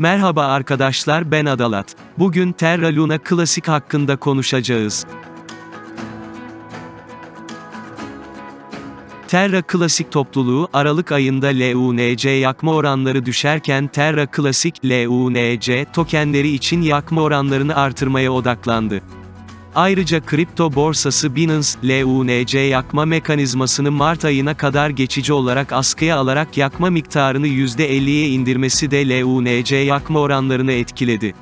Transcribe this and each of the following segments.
Merhaba arkadaşlar ben Adalat. Bugün Terra Luna Klasik hakkında konuşacağız. Terra Klasik topluluğu, Aralık ayında LUNC yakma oranları düşerken Terra Klasik, LUNC, tokenleri için yakma oranlarını artırmaya odaklandı. Ayrıca kripto borsası Binance, LUNC yakma mekanizmasını Mart ayına kadar geçici olarak askıya alarak yakma miktarını %50'ye indirmesi de LUNC yakma oranlarını etkiledi.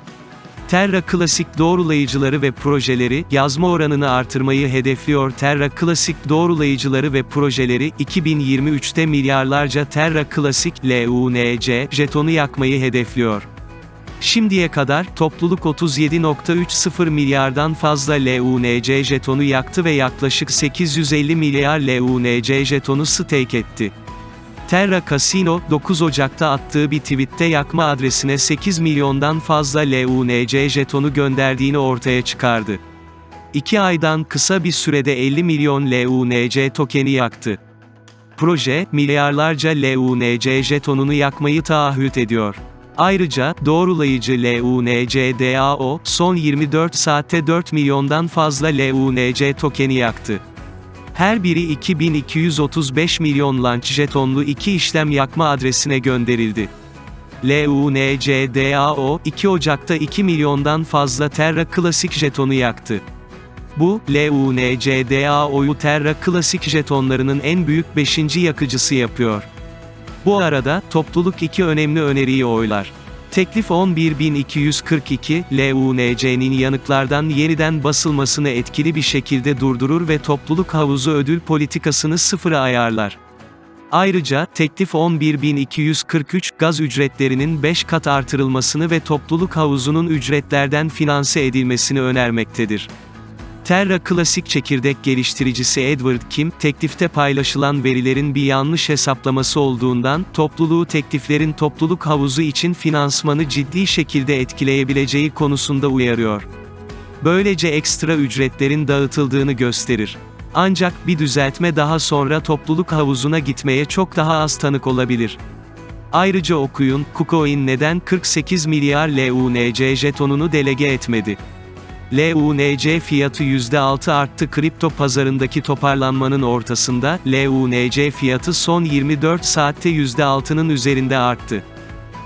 Terra Classic doğrulayıcıları ve projeleri, yazma oranını artırmayı hedefliyor. Terra Classic doğrulayıcıları ve projeleri, 2023'te milyarlarca Terra Classic, LUNC, jetonu yakmayı hedefliyor. Şimdiye kadar, topluluk 37.30 milyardan fazla LUNC jetonu yaktı ve yaklaşık 850 milyar LUNC jetonu stake etti. Terra Casino, 9 Ocak'ta attığı bir tweette yakma adresine 8 milyondan fazla LUNC jetonu gönderdiğini ortaya çıkardı. 2 aydan kısa bir sürede 50 milyon LUNC tokeni yaktı. Proje, milyarlarca LUNC jetonunu yakmayı taahhüt ediyor. Ayrıca, doğrulayıcı LUNC-DAO, son 24 saatte 4 milyondan fazla LUNC tokeni yaktı. Her biri 2235 milyon launch jetonlu iki işlem yakma adresine gönderildi. LUNC-DAO, 2 Ocak'ta 2 milyondan fazla Terra Classic jetonu yaktı. Bu, LUNC-DAO'yu Terra Classic jetonlarının en büyük 5. yakıcısı yapıyor. Bu arada, topluluk iki önemli öneriyi oylar. Teklif 11242, LUNC'nin yanıklardan yeniden basılmasını etkili bir şekilde durdurur ve topluluk havuzu ödül politikasını sıfıra ayarlar. Ayrıca, teklif 11243, gaz ücretlerinin 5 kat artırılmasını ve topluluk havuzunun ücretlerden finanse edilmesini önermektedir. Terra Klasik çekirdek geliştiricisi Edward Kim, teklifte paylaşılan verilerin bir yanlış hesaplaması olduğundan, topluluğu tekliflerin topluluk havuzu için finansmanı ciddi şekilde etkileyebileceği konusunda uyarıyor. Böylece ekstra ücretlerin dağıtıldığını gösterir. Ancak bir düzeltme daha sonra topluluk havuzuna gitmeye çok daha az tanık olabilir. Ayrıca okuyun, KuCoin neden 48 milyar LUNC jetonunu delege etmedi? LUNC fiyatı %6 arttı kripto pazarındaki toparlanmanın ortasında, LUNC fiyatı son 24 saatte %6'nın üzerinde arttı.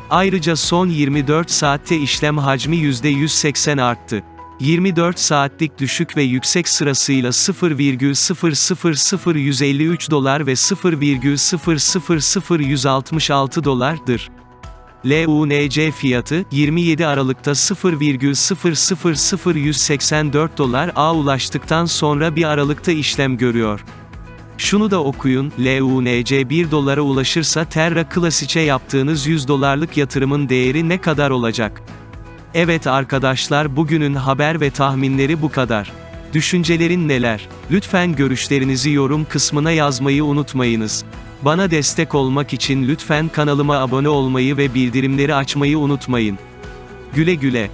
Ayrıca son 24 saatte işlem hacmi %180 arttı. 24 saatlik düşük ve yüksek sırasıyla 0,000153 dolar ve 0,000166 dolardır. LUNC fiyatı, 27 Aralık'ta 0,000184 dolar A ulaştıktan sonra bir Aralık'ta işlem görüyor. Şunu da okuyun, LUNC 1 dolara ulaşırsa Terra Classic'e yaptığınız 100 dolarlık yatırımın değeri ne kadar olacak? Evet arkadaşlar bugünün haber ve tahminleri bu kadar. Düşüncelerin neler? Lütfen görüşlerinizi yorum kısmına yazmayı unutmayınız. Bana destek olmak için lütfen kanalıma abone olmayı ve bildirimleri açmayı unutmayın. Güle güle.